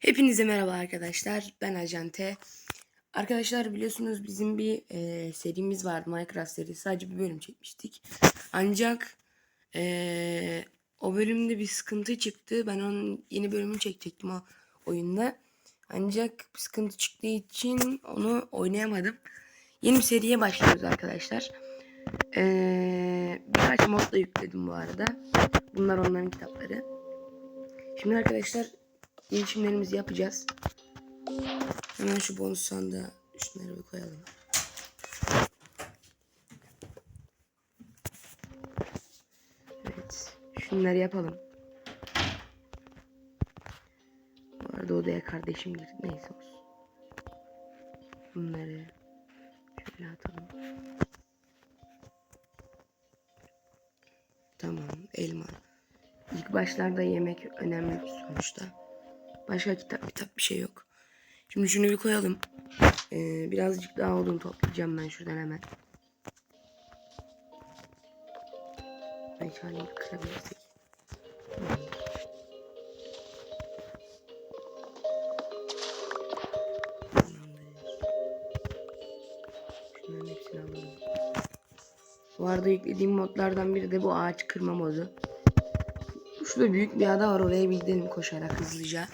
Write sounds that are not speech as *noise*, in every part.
Hepinize merhaba arkadaşlar. Ben Ajante. Arkadaşlar biliyorsunuz bizim bir e, serimiz vardı Minecraft serisi. Sadece bir bölüm çekmiştik. Ancak e, o bölümde bir sıkıntı çıktı. Ben onun yeni bölümünü çekecektim o oyunda. Ancak bir sıkıntı çıktığı için onu oynayamadım. Yeni bir seriye başlıyoruz arkadaşlar. E, birkaç mod da yükledim bu arada. Bunlar onların kitapları. Şimdi arkadaşlar değişimlerimizi yapacağız. Hemen şu bonus sandığa şunları bir koyalım. Evet. Şunları yapalım. Bu arada odaya kardeşim girdi. Neyse olsun. Bunları şöyle atalım. Tamam. Elma. İlk başlarda yemek önemli sonuçta. Başka kitap kitap bir şey yok. Şimdi şunu bir koyalım. Ee, birazcık daha odun toplayacağım ben şuradan hemen. Mekanı kırabilirsek. Bu arada yüklediğim modlardan biri de bu ağaç kırma modu. Şurada büyük bir ada var oraya bir gidelim koşarak hızlıca.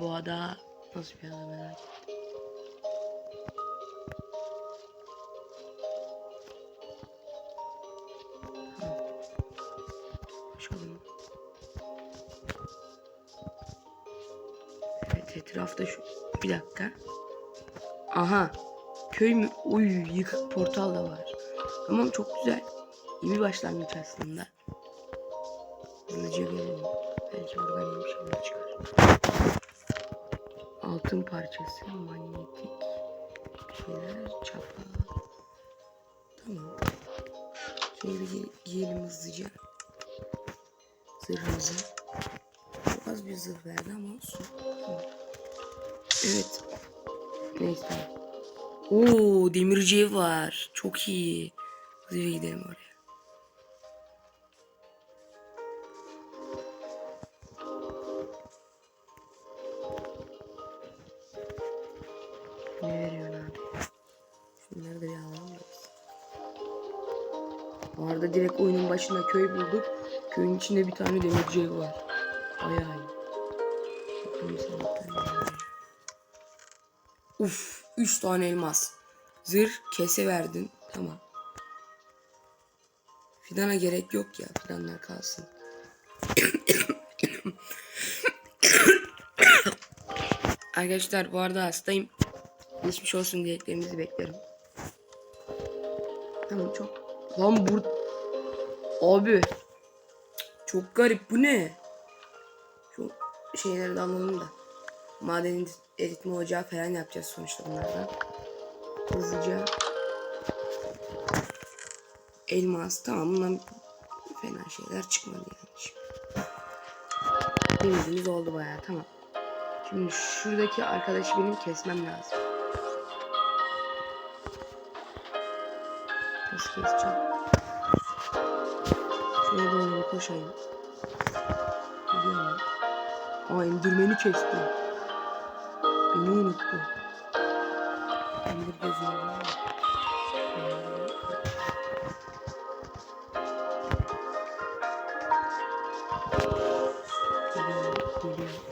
Bu ada nasıl bir ada merak ettim. Evet etrafta şu bir dakika. Aha. Köy mü? Uy yıkık portal da var. Tamam çok güzel. İyi bir başlangıç aslında. Hızlıca gelelim. Belki buradan bir çıkar. Altın parçası, manyetik şeyler, çapa. Tamam. Şöyle bir gi- giyelim hızlıca. Zırhımızı. Az bir zırh verdi ama olsun. Tamam. Evet. Neyse. Oo demirci var. Çok iyi. Hızlıca gidelim oraya. Da. biz. Bu arada direkt oyunun başında köy bulduk. Köyün içinde bir tane demirci var. Ay ay. Uf, 3 tane elmas. Zırh kese verdin. Tamam. Fidana gerek yok ya. Fidanlar kalsın. *coughs* Arkadaşlar bu arada hastayım. Geçmiş olsun dileklerinizi beklerim. Tamam çok. Lan bur... Abi. Çok garip bu ne? Şu şeyleri de alalım da. Maden eritme ocağı falan yapacağız sonuçta bunlardan. Hızlıca. Elmas. Tamam bundan fena şeyler çıkmadı yani. Denizimiz oldu bayağı tamam. Şimdi şuradaki arkadaşı benim kesmem lazım. Nasıl keseceğim? Şöyle doğru bir koşayım. Gidiyor mu? Aa indirmeni kesti. Beni unuttu. İndir mı? Geliyor, geliyor.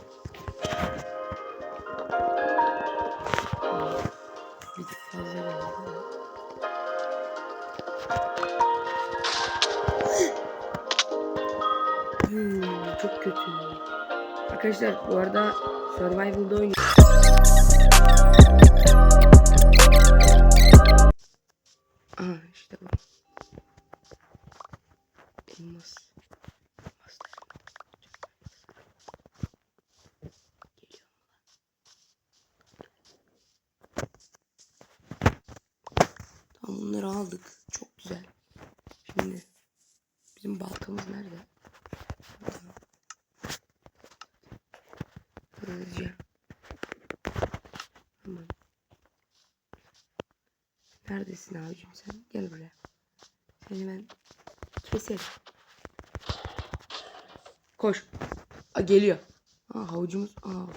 Arkadaşlar bu arada Survival'da oynuyorum. Aha işte bu. Elmas. Bunları aldık. Çok güzel. Şimdi bizim baltamız nerede? Hızlıca. Tamam. Neredesin abicim sen? Gel buraya. Seni ben keselim. Koş. Aa, geliyor. Aa, havucumuz. Aa, oldu.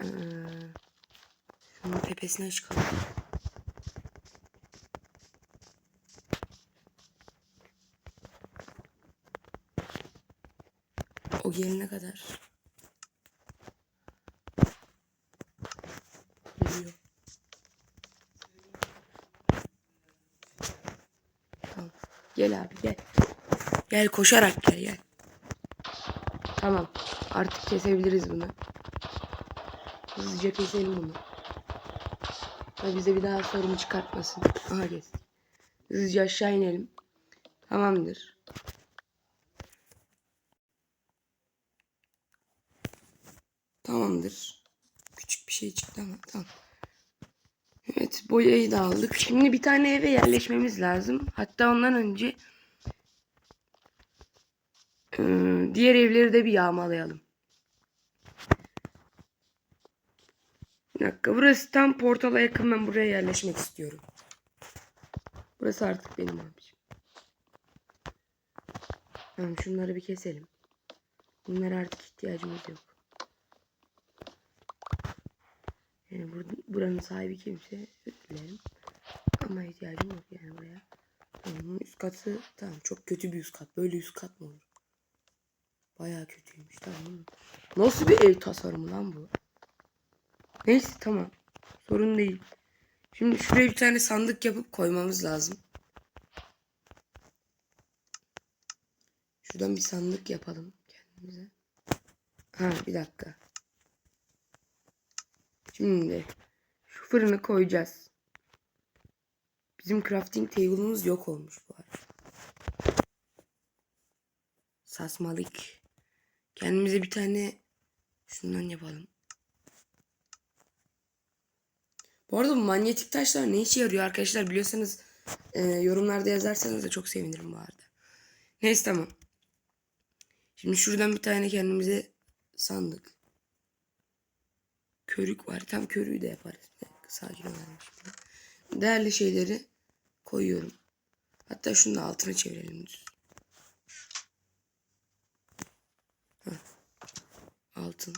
Ee, şunun tepesine çıkalım. O gelene kadar. Geliyor. Tamam. Gel abi gel. Gel koşarak gel gel. Tamam. Artık kesebiliriz bunu. Hızlıca keselim bunu. Ha bize bir daha sorun çıkartmasın. Aha kes. Hızlıca aşağı inelim. Tamamdır. Küçük bir şey çıktı ama tamam. Evet boyayı da aldık. Şimdi bir tane eve yerleşmemiz lazım. Hatta ondan önce eee, diğer evleri de bir yağmalayalım. Bir dakika burası tam portala yakın ben buraya yerleşmek istiyorum. Burası artık benim abicim. Tamam şunları bir keselim. Bunlara artık ihtiyacımız yok. Yani bur buranın sahibi kimse dilerim. Ama ihtiyacım yok yani buraya. Tamam, üst katı tamam çok kötü bir üst kat. Böyle üst kat mı olur? Bayağı kötüymüş tamam. Nasıl bir ev tasarımı lan bu? Neyse tamam. Sorun değil. Şimdi şuraya bir tane sandık yapıp koymamız lazım. Şuradan bir sandık yapalım kendimize. Ha bir dakika. Şimdi şu fırını koyacağız. Bizim crafting table'ımız yok olmuş bu arada. Sasmalık. Kendimize bir tane şundan yapalım. Bu arada bu manyetik taşlar ne işe yarıyor arkadaşlar biliyorsanız e, yorumlarda yazarsanız da çok sevinirim bu arada. Neyse tamam. Şimdi şuradan bir tane kendimize sandık. Körük var. Tam körüğü de yaparız. Bir dakika, sakin olalım şimdi. Değerli şeyleri koyuyorum. Hatta şunu da altına çevirelim. Heh. Altın.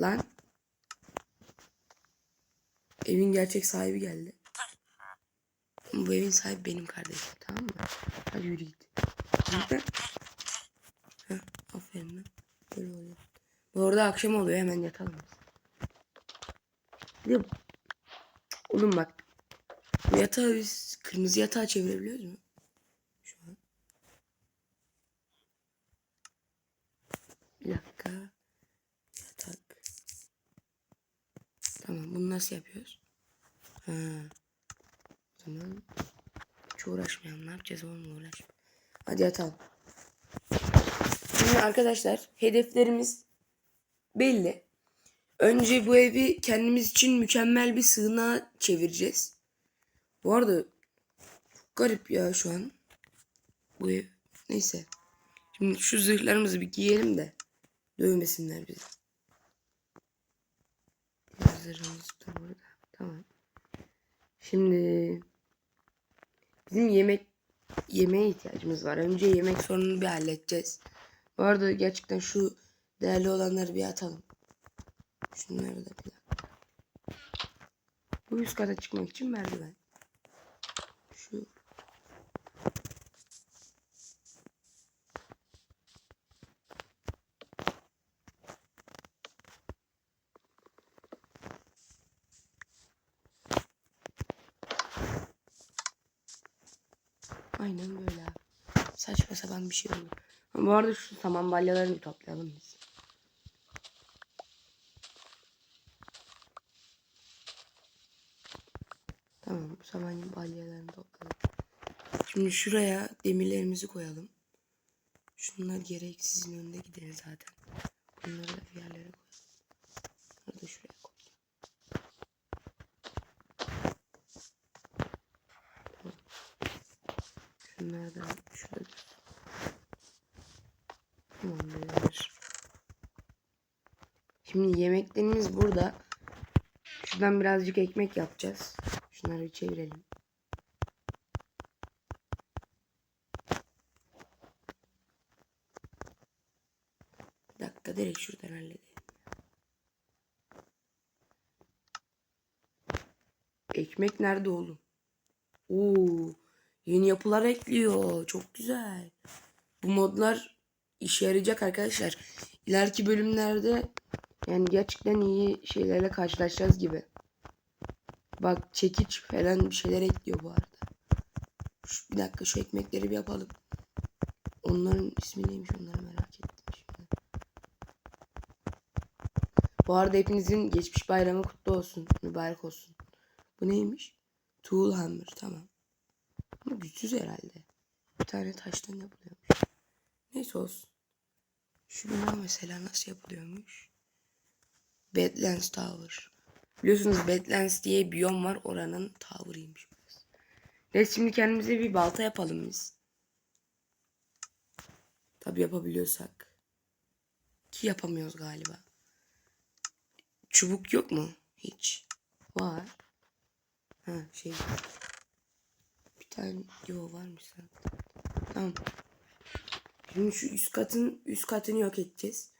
Lan. Evin gerçek sahibi geldi. Bu evin sahibi benim kardeşim tamam mı? Hadi yürü git. Heh, aferin lan. Böyle oluyor. Bu arada akşam oluyor hemen yatalım biz. Bir de oğlum bak bu yatağı biz kırmızı yatağa çevirebiliyoruz mu? Şu an. Bir dakika. Yatak. Tamam bunu nasıl yapıyoruz? Ha. O zaman hiç uğraşmayalım. Ne yapacağız oğlum uğraş. Hadi yatalım. Şimdi arkadaşlar hedeflerimiz belli. Önce bu evi kendimiz için mükemmel bir sığınağa çevireceğiz. Bu arada çok garip ya şu an. Bu ev. Neyse. Şimdi şu zırhlarımızı bir giyelim de dövmesinler bizi. Zırhımız da burada. Tamam. Şimdi bizim yemek yemeğe ihtiyacımız var. Önce yemek sorununu bir halledeceğiz. Bu arada gerçekten şu değerli olanları bir atalım. Şunları da dakika. Bu üst kata çıkmak için merdiven. Şu. Aynen böyle abi. Saçma sapan bir şey oldu. Bu arada şu saman balyalarını toplayalım biz. Tamam bu saman balyalarını topladık. Şimdi şuraya demirlerimizi koyalım. Şunlar gereksizin önünde gider zaten. Bunları da yerlere koyalım. Bunları da şuraya koy. Şunlar da şurada dursun. Tamamdır. Şimdi yemeklerimiz burada. Şuradan birazcık ekmek yapacağız. Şunları çevirelim. Bir dakika direkt şuradan halledelim. Ekmek nerede oğlum? Oo, yeni yapılar ekliyor. Çok güzel. Bu modlar işe yarayacak arkadaşlar. İleriki bölümlerde yani gerçekten iyi şeylerle karşılaşacağız gibi. Bak çekiç falan bir şeyler ekliyor bu arada. Şu, bir dakika şu ekmekleri bir yapalım. Onların ismi neymiş onları merak ettim şimdi. Bu arada hepinizin geçmiş bayramı kutlu olsun. Mübarek olsun. Bu neymiş? Tool hammer tamam. Ama güçsüz herhalde. Bir tane taştan yapılıyormuş. Neyse olsun. Şu bina mesela nasıl yapılıyormuş? Badlands Tower. Biliyorsunuz Badlands diye biyom var. Oranın tower'ıymış. Neyse şimdi kendimize bir balta yapalım biz. Tabi yapabiliyorsak. Ki yapamıyoruz galiba. Çubuk yok mu? Hiç. Var. Ha şey. Bir tane yo varmış zaten. Tamam. Şimdi şu üst katın üst katını yok edeceğiz.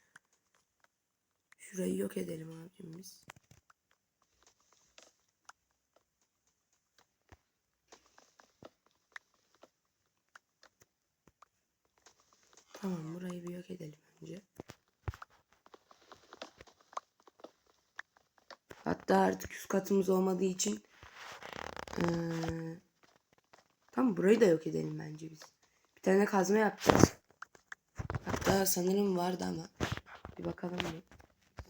Şurayı yok edelim abim yok edelim önce. Hatta artık üst katımız olmadığı için ee, tamam burayı da yok edelim bence biz. Bir tane kazma yapacağız. Hatta sanırım vardı ama bir bakalım.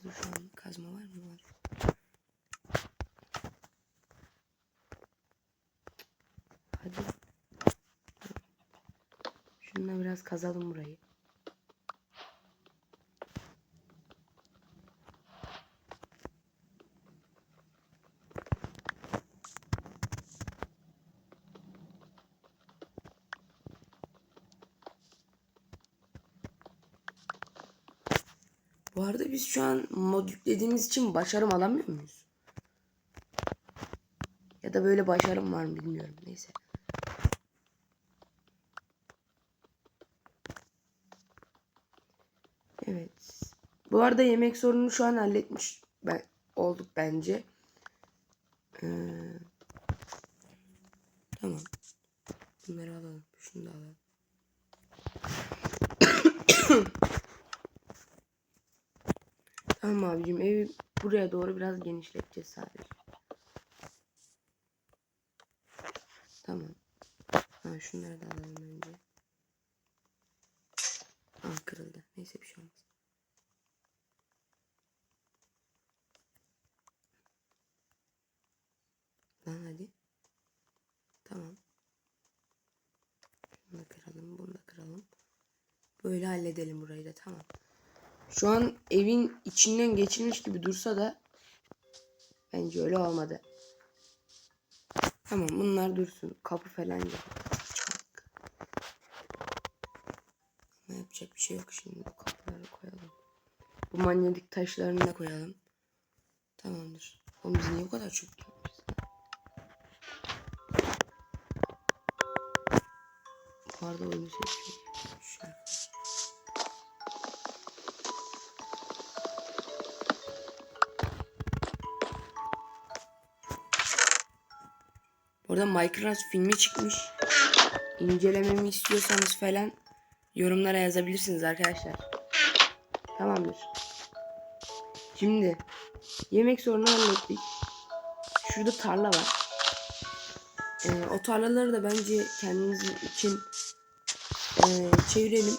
Dur şu an kazma var mı? Var. Hadi. Şununla biraz kazalım burayı. Bu arada biz şu an mod yüklediğimiz için başarım alamıyor muyuz? Ya da böyle başarım var mı bilmiyorum. Neyse. Evet. Bu arada yemek sorununu şu an halletmiş ben olduk bence. Ee, tamam. Bunları alalım. Şunu da alalım. Tamam abicim evi buraya doğru biraz genişleteceğiz sadece. Tamam. Ha şunları da alalım önce. Ah kırıldı. Neyse bir şey olmaz. Lan hadi. Tamam. Şunu da kıralım. Bunu da kıralım. Böyle halledelim burayı da tamam. Şu an evin içinden geçilmiş gibi dursa da bence öyle olmadı. Tamam bunlar dursun. Kapı falan yapacak. Ama yapacak bir şey yok şimdi. Bu kapıları koyalım. Bu manyetik taşlarını da koyalım. Tamamdır. Oğlum biz niye bu kadar çok? Bu arada oyunu seçiyorum. Orada Minecraft filmi çıkmış. İncelememi istiyorsanız falan yorumlara yazabilirsiniz arkadaşlar. Tamamdır. Şimdi yemek sorunu hallettik. Şurada tarla var. Ee, o tarlaları da bence kendimiz için ee, çevirelim.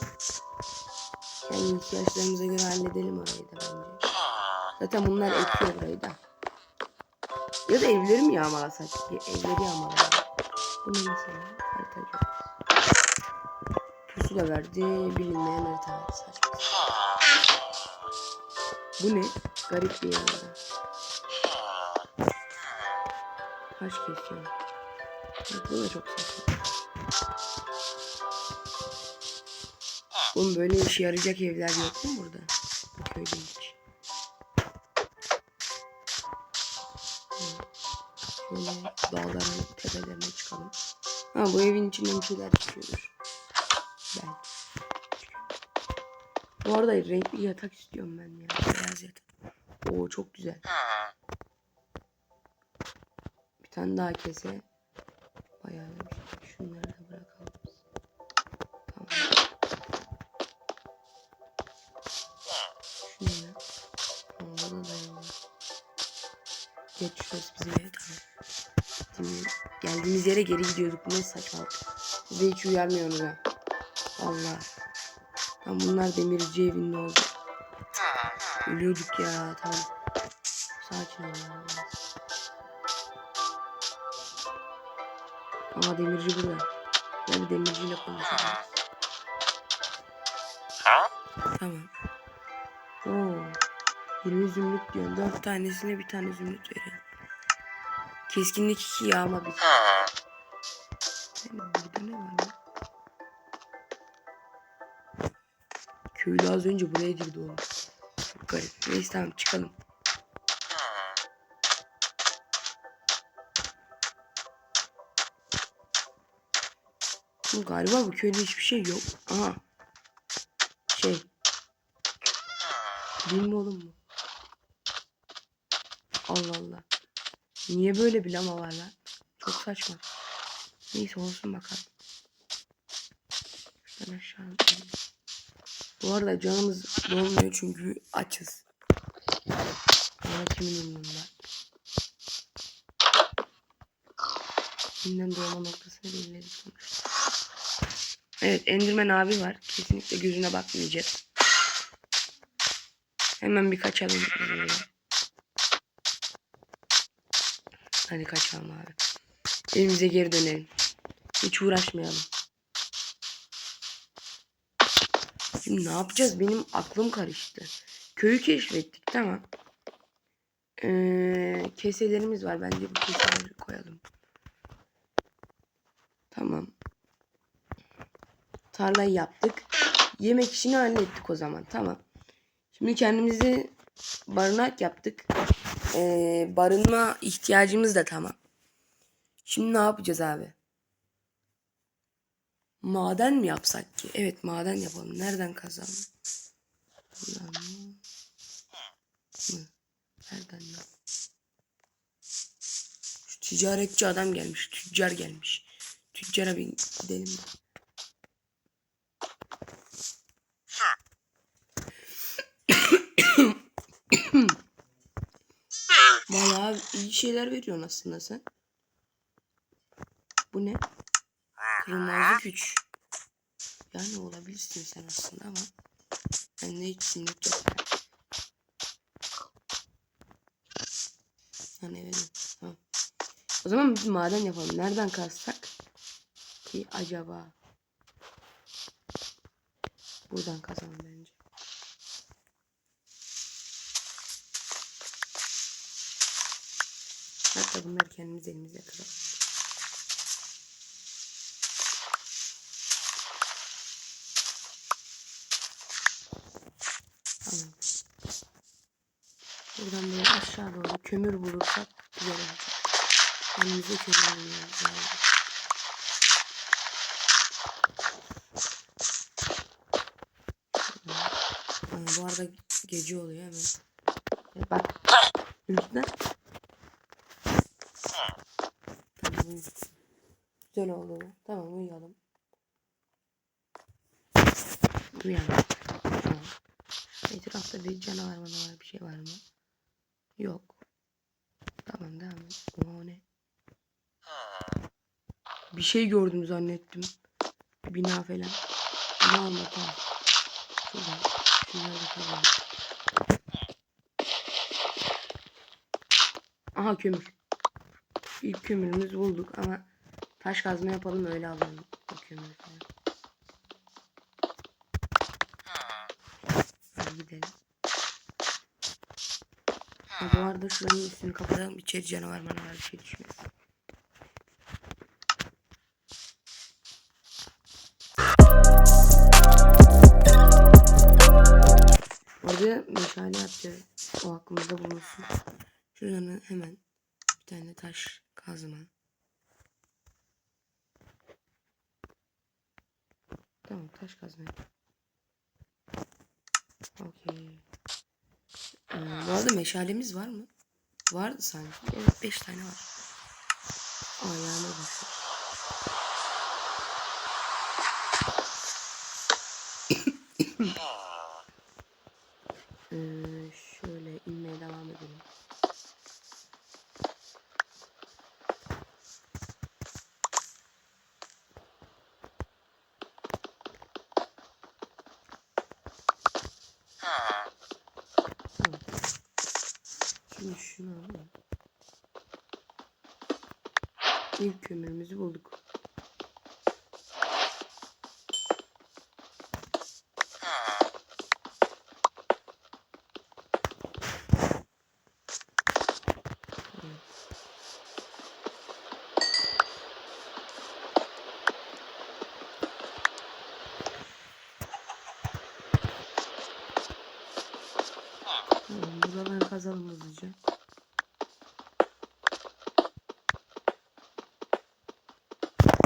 Kendi ihtiyaçlarımıza göre halledelim orayı da bence. Zaten bunlar ekiyor burayı da. Ya da evleri mi yağmalasak? Ya Evleri yağmalayalım. Bu ne mesela? Haritacı. Pusula verdi. Bilinmeyen harita. Saçma. Bu ne? Garip bir yerde. Taş kesiyor. Bak bu da çok saçma. Oğlum böyle işe yarayacak evler yok mu burada? Bu köyde hiç. Böyle dağların tepelerine çıkalım. Ha bu evin içinden bir şeyler çıkıyordur. Belki. Bu arada renkli yatak istiyorum ben ya. Beyaz yatak. Oo çok güzel. Bir tane daha kese. Bayağı bir şey. Şunları da bırakalım. Tamam. Şu ne lan? Aa, Orada da yok. Geç şurası bizim ev tamam. Geldiğimiz yere geri gidiyorduk. Bu ne saçmalık. Bize hiç uyarmıyorsunuz ha. Allah. Tam bunlar demirci evinde oldu. Ölüyorduk ya tamam. Sakin ol ya. Demirci burada. Bir demirciyle konuşalım. Tamam. Oo. 20 zümrüt diyor. 4 tanesine bir tane zümrüt veriyor. Keskinlik 2 yağma bir. Burada ne var lan? Köylü az önce buraya girdi oğlum. Çok garip. Neyse tamam çıkalım. Bu galiba bu köyde hiçbir şey yok. Aha. Şey. Değil mi oğlum bu? Allah Allah. Niye böyle bir lama var lan? Çok saçma. Neyse olsun bakalım. Şuradan aşağı. Bu arada canımız dolmuyor çünkü açız. Ama kimin umurunda? Kimden doğma noktasını belirledik sonuçta. Evet Enderman abi var. Kesinlikle gözüne bakmayacağız. Hemen bir kaçalım. Ee, Hadi kaçalım abi. Evimize geri dönelim. Hiç uğraşmayalım. Şimdi ne yapacağız? Benim aklım karıştı. Köyü keşfettik tamam. Ee, keselerimiz var. Bence bu keseleri koyalım. Tamam. Tarlayı yaptık. Yemek işini hallettik o zaman. Tamam. Şimdi kendimizi barınak yaptık. Ee, barınma ihtiyacımız da tamam. Şimdi ne yapacağız abi? Maden mi yapsak ki? Evet maden yapalım. Nereden kazalım? Buradan mı? Mı? Nereden ya? Şu ticaretçi adam gelmiş. Tüccar gelmiş. Tüccara bir gidelim de. Vallahi iyi şeyler veriyorsun aslında sen. Bu ne? Kırılmazlık güç. Yani olabilirsin sen aslında ama ben de hiç sinirlik yok. Yani evet. O zaman biz maden yapalım. Nereden kazsak ki acaba? Buradan kazalım bence. Hatta bunları kendimiz elimizle kıralım. Buradan böyle aşağı doğru kömür bulursak güzel olacak. Kendimize kömür buluyoruz yani. Bu arada gece oluyor hemen. Bak. Lütfen. Güzel oldu. Tamam uyuyalım. Uyandık. Tamam. Etrafta bir canavar mı var bir şey var mı? Yok. Tamam devam et. O ne? Bir şey gördüm zannettim. Bina falan. Ne tamam. Şuradan. Şunları da kazalım. Aha kömür. İlk kömürümüzü bulduk ama taş kazma yapalım öyle alalım o kömürü. Hadi gidelim. Ha, bu arada şuranın üstünü kapatalım. İçeri canavar manavar bir şey düşmesin. Orada meşale yapacağız. O aklımızda bulunsun. Şuradan hemen bir tane taş Kazma. Tamam taş kazma. Okey. Ee, bu arada meşalemiz var mı? Vardı sanki. Evet 5 tane var. Ayağına bak. Ee, şöyle inmeye devam edelim. Tamam. Şimdi şunu alalım. İlk kömürümüzü bulduk. Tamam, kazalım hızlıca.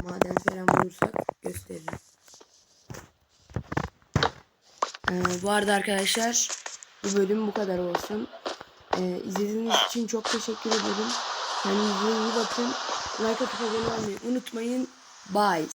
Maden falan bulursak gösteririz. Ee, bu arada arkadaşlar bu bölüm bu kadar olsun. Ee, izlediğiniz için çok teşekkür ederim. Kendinize iyi bakın. Like atıp abone olmayı unutmayın. Bye.